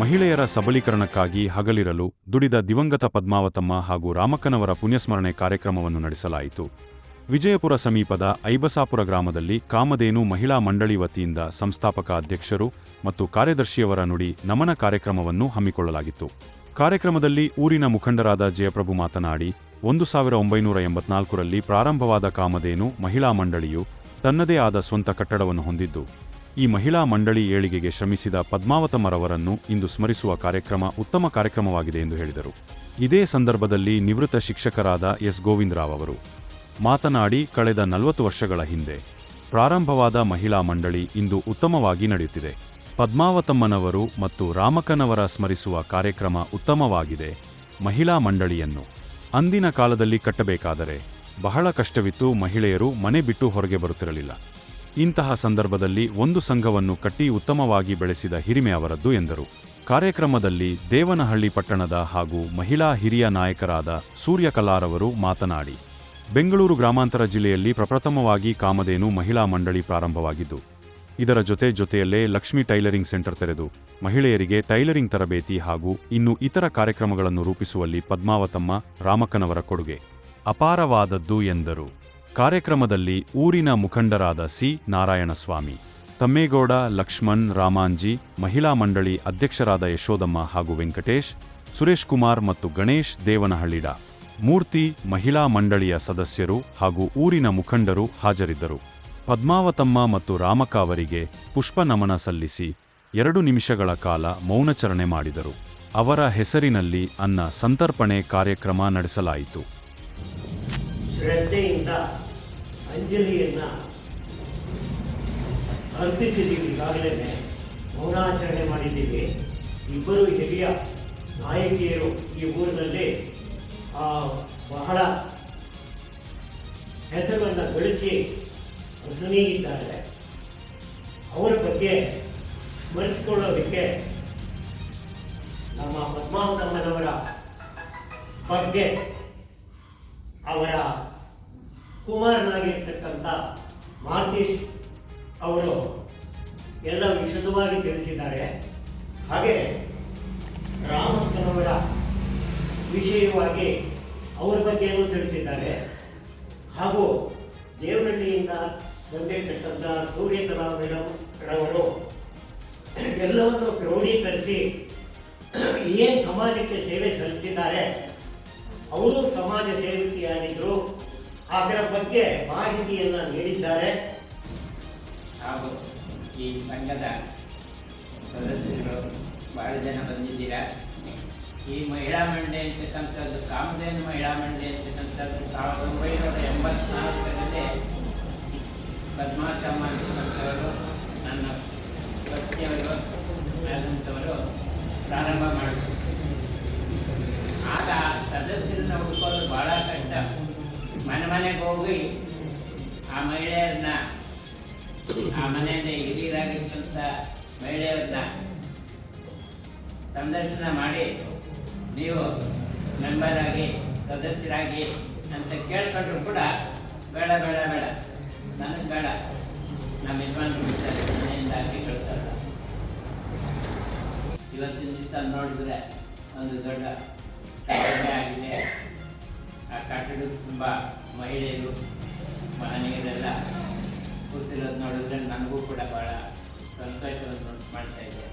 ಮಹಿಳೆಯರ ಸಬಲೀಕರಣಕ್ಕಾಗಿ ಹಗಲಿರಲು ದುಡಿದ ದಿವಂಗತ ಪದ್ಮಾವತಮ್ಮ ಹಾಗೂ ರಾಮಕ್ಕನವರ ಪುಣ್ಯಸ್ಮರಣೆ ಕಾರ್ಯಕ್ರಮವನ್ನು ನಡೆಸಲಾಯಿತು. ವಿಜಯಪುರ ಸಮೀಪದ ಐಬಸಾಪುರ ಗ್ರಾಮದಲ್ಲಿ ಕಾಮಧೇನು ಮಹಿಳಾ ಮಂಡಳಿ ವತಿಯಿಂದ ಸಂಸ್ಥಾಪಕ ಅಧ್ಯಕ್ಷರು ಮತ್ತು ಕಾರ್ಯದರ್ಶಿಯವರ ನುಡಿ ನಮನ ಕಾರ್ಯಕ್ರಮವನ್ನು ಹಮ್ಮಿಕೊಳ್ಳಲಾಗಿತ್ತು. ಕಾರ್ಯಕ್ರಮದಲ್ಲಿ ಊರಿನ ಮುಖಂಡರಾದ ಜಯಪ್ರಭು ಮಾತನಾಡಿ, ಒಂದು ಸಾವಿರ ಒಂಬೈನೂರ ಎಂಬತ್ನಾಲ್ಕರಲ್ಲಿ ಪ್ರಾರಂಭವಾದ ಕಾಮಧೇನು ಮಹಿಳಾ ಮಂಡಳಿಯು ತನ್ನದೇ ಆದ ಸ್ವಂತ ಕಟ್ಟಡವನ್ನು ಹೊಂದಿದ್ದು ಈ ಮಹಿಳಾ ಮಂಡಳಿ ಏಳಿಗೆಗೆ ಶ್ರಮಿಸಿದ ಪದ್ಮಾವತಮ್ಮರವರನ್ನು ಇಂದು ಸ್ಮರಿಸುವ ಕಾರ್ಯಕ್ರಮ ಉತ್ತಮ ಕಾರ್ಯಕ್ರಮವಾಗಿದೆ ಎಂದು ಹೇಳಿದರು. ಇದೇ ಸಂದರ್ಭದಲ್ಲಿ ನಿವೃತ್ತ ಶಿಕ್ಷಕರಾದ ಎಸ್. ಗೋವಿಂದರಾವ್ ಅವರು ಮಾತನಾಡಿ, ಕಳೆದ ನಲವತ್ತು ವರ್ಷಗಳ ಹಿಂದೆ ಪ್ರಾರಂಭವಾದ ಮಹಿಳಾ ಮಂಡಳಿ ಇಂದು ಉತ್ತಮವಾಗಿ ನಡೆಯುತ್ತಿದೆ. ಪದ್ಮಾವತಮ್ಮನವರು ಮತ್ತು ರಾಮಕನವರ ಸ್ಮರಿಸುವ ಕಾರ್ಯಕ್ರಮ ಉತ್ತಮವಾಗಿದೆ. ಮಹಿಳಾ ಮಂಡಳಿಯನ್ನು ಅಂದಿನ ಕಾಲದಲ್ಲಿ ಕಟ್ಟಬೇಕಾದರೆ ಬಹಳ ಕಷ್ಟವಿತ್ತು, ಮಹಿಳೆಯರು ಮನೆ ಬಿಟ್ಟು ಹೊರಗೆ ಬರುತ್ತಿರಲಿಲ್ಲ. ಇಂತಹ ಸಂದರ್ಭದಲ್ಲಿ ಒಂದು ಸಂಘವನ್ನು ಕಟ್ಟಿ ಉತ್ತಮವಾಗಿ ಬೆಳೆಸಿದ ಹಿರಿಮೆ ಅವರದ್ದು ಎಂದರು. ಕಾರ್ಯಕ್ರಮದಲ್ಲಿ ದೇವನಹಳ್ಳಿ ಪಟ್ಟಣದ ಹಾಗೂ ಮಹಿಳಾ ಹಿರಿಯ ನಾಯಕರಾದ ಸೂರ್ಯಕಲಾರವರು ಮಾತನಾಡಿ, ಬೆಂಗಳೂರು ಗ್ರಾಮಾಂತರ ಜಿಲ್ಲೆಯಲ್ಲಿ ಪ್ರಪ್ರಥಮವಾಗಿ ಕಾಮಧೇನು ಮಹಿಳಾ ಮಂಡಳಿ ಪ್ರಾರಂಭವಾಗಿದ್ದು, ಇದರ ಜೊತೆ ಜೊತೆಯಲ್ಲೇ ಲಕ್ಷ್ಮಿ ಟೈಲರಿಂಗ್ ಸೆಂಟರ್ ತೆರೆದು, ಮಹಿಳೆಯರಿಗೆ ಟೈಲರಿಂಗ್ ತರಬೇತಿ ಹಾಗೂ ಇನ್ನು ಇತರ ಕಾರ್ಯಕ್ರಮಗಳನ್ನು ರೂಪಿಸುವಲ್ಲಿ ಪದ್ಮಾವತಮ್ಮ ರಾಮಕ್ಕನವರ ಕೊಡುಗೆ ಅಪಾರವಾದದ್ದು ಎಂದರು. ಕಾರ್ಯಕ್ರಮದಲ್ಲಿ ಊರಿನ ಮುಖಂಡರಾದ ಸಿ. ನಾರಾಯಣಸ್ವಾಮಿ, ತಮ್ಮೇಗೌಡ ಲಕ್ಷ್ಮಣ್ ರಾಮಾಂಜಿ, ಮಹಿಳಾ ಮಂಡಳಿ ಅಧ್ಯಕ್ಷರಾದ ಯಶೋದಮ್ಮ ಹಾಗೂ ವೆಂಕಟೇಶ್, ಸುರೇಶ್ ಕುಮಾರ್ ಮತ್ತು ಗಣೇಶ್ ದೇವನಹಳ್ಳಿಡ ಮೂರ್ತಿ, ಮಹಿಳಾ ಮಂಡಳಿಯ ಸದಸ್ಯರು ಹಾಗೂ ಊರಿನ ಮುಖಂಡರು ಹಾಜರಿದ್ದರು. ಪದ್ಮಾವತಮ್ಮ ಮತ್ತು ರಾಮಕ ಅವರಿಗೆ ಪುಷ್ಪ ನಮನ ಸಲ್ಲಿಸಿ ಎರಡು ನಿಮಿಷಗಳ ಕಾಲ ಮೌನಚರಣೆ ಮಾಡಿದರು. ಅವರ ಹೆಸರಿನಲ್ಲಿ ಅನ್ನ ಸಂತರ್ಪಣೆ ಕಾರ್ಯಕ್ರಮ ನಡೆಸಲಾಯಿತು. ಶ್ರದ್ಧೆಯಿಂದ ಅಂಜಲಿಯನ್ನ ಅರ್ಪಿಸಿದ್ದೀವಿ ಈಗಾಗಲೇ ಮೌನಾಚರಣೆ ಮಾಡಿದ್ದೀವಿ. ಇಬ್ಬರು ಹಿರಿಯ ನಾಯಕಿಯರು ಈ ಊರಿನಲ್ಲಿ ಬಹಳ ಹೆಸರನ್ನು ಗಳಿಸಿ ಇದ್ದಾರೆ ಅವರ ಬಗ್ಗೆ ಸ್ಮರಿಸಿಕೊಳ್ಳೋದಕ್ಕೆ ನಮ್ಮ ಪದ್ಮಾವತಮ್ಮನವರ ಬಗ್ಗೆ ಅವರ ಕುಮಾರನಾಗಿರ್ತಕ್ಕಂಥ ಮಾರ್ತೀಶ್ ಅವರು ಎಲ್ಲ ವಿಶದವಾಗಿ ತಿಳಿಸಿದ್ದಾರೆ. ಹಾಗೆ ರಾಮಕ್ಕನವರ ವಿಷಯವಾಗಿ ಅವರ ಬಗ್ಗೆಯೂ ತಿಳಿಸಿದ್ದಾರೆ. ಹಾಗೂ ದೇವನಹಳ್ಳಿಯಿಂದ ಬಂದಿರತಕ್ಕಂಥ ಸೂರ್ಯಕಲಾ ಮೇಡಮ್ ರವರು ಎಲ್ಲವನ್ನು ಕ್ರೋಢೀಕರಿಸಿ ಏನು ಸಮಾಜಕ್ಕೆ ಸೇವೆ ಸಲ್ಲಿಸಿದ್ದಾರೆ, ಅವರು ಸಮಾಜ ಸೇವಕಿಯಾಗಿದ್ದರು ಅದರ ಬಗ್ಗೆ ಮಾಹಿತಿಯನ್ನ ನೀಡಿದ್ದಾರೆ. ಹಾಗೂ ಈ ಸಂಘದ ಸದಸ್ಯರು ಬಹಳ ಜನ ಬಂದಿದ್ದೀರಾ? ಈ ಮಹಿಳಾ ಮಂಡಳಿ ಅಂತಕ್ಕಂಥದ್ದು, ಕಾಮಧೇನು ಮಹಿಳಾ ಮಂಡಳಿ ಅಂತಕ್ಕಂಥದ್ದು ಸಾವಿರದ ಒಂಬೈನೂರ ಎಂಬತ್ನಾಲ್ಕರಲ್ಲಿ ಪದ್ಮಾಚಮ್ಮ ಅಂತಕ್ಕಂಥವರು ಮನೆಗೆ ಹೋಗಿ, ಆ ಮಹಿಳೆಯರನ್ನ ಆ ಮನೆಯಲ್ಲಿ ಹಿರಿಯರಾಗಿರ್ತಂಥ ಮಹಿಳೆಯರನ್ನ ಸಂದರ್ಶನ ಮಾಡಿ, ನೀವು ಮೆಂಬರ್ ಆಗಿ ಸದಸ್ಯರಾಗಿ ಅಂತ ಕೇಳ್ಕೊಂಡ್ರು ಕೂಡ ಬೇಡ ಬೇಡ ಬೇಡ. ನನಗೆ ಬೇಡ. ನಮ್ಮ ಯಜಮಾನ್ರು ಬಿಡ್ತಾರೆ ಮನೆಯಿಂದ ಹಾಕಿ ಕಳ್ಸಲ್ಲ. ಇವತ್ತಿನ ದಿವಸ ನೋಡಿದ್ರೆ ಒಂದು ದೊಡ್ಡ ಆಗಿದೆ. ಆ ಕಟ್ಟಡ ತುಂಬ ಮಹಿಳೆಯರು ಮಹನೀಯರೆಲ್ಲ ಕೂತಿರೋದು ನೋಡಿದ್ರೆ ನನಗೂ ಕೂಡ ಭಾಳ ಸಂತೋಷವನ್ನು ಮಾಡ್ತಾ ಇದೆ.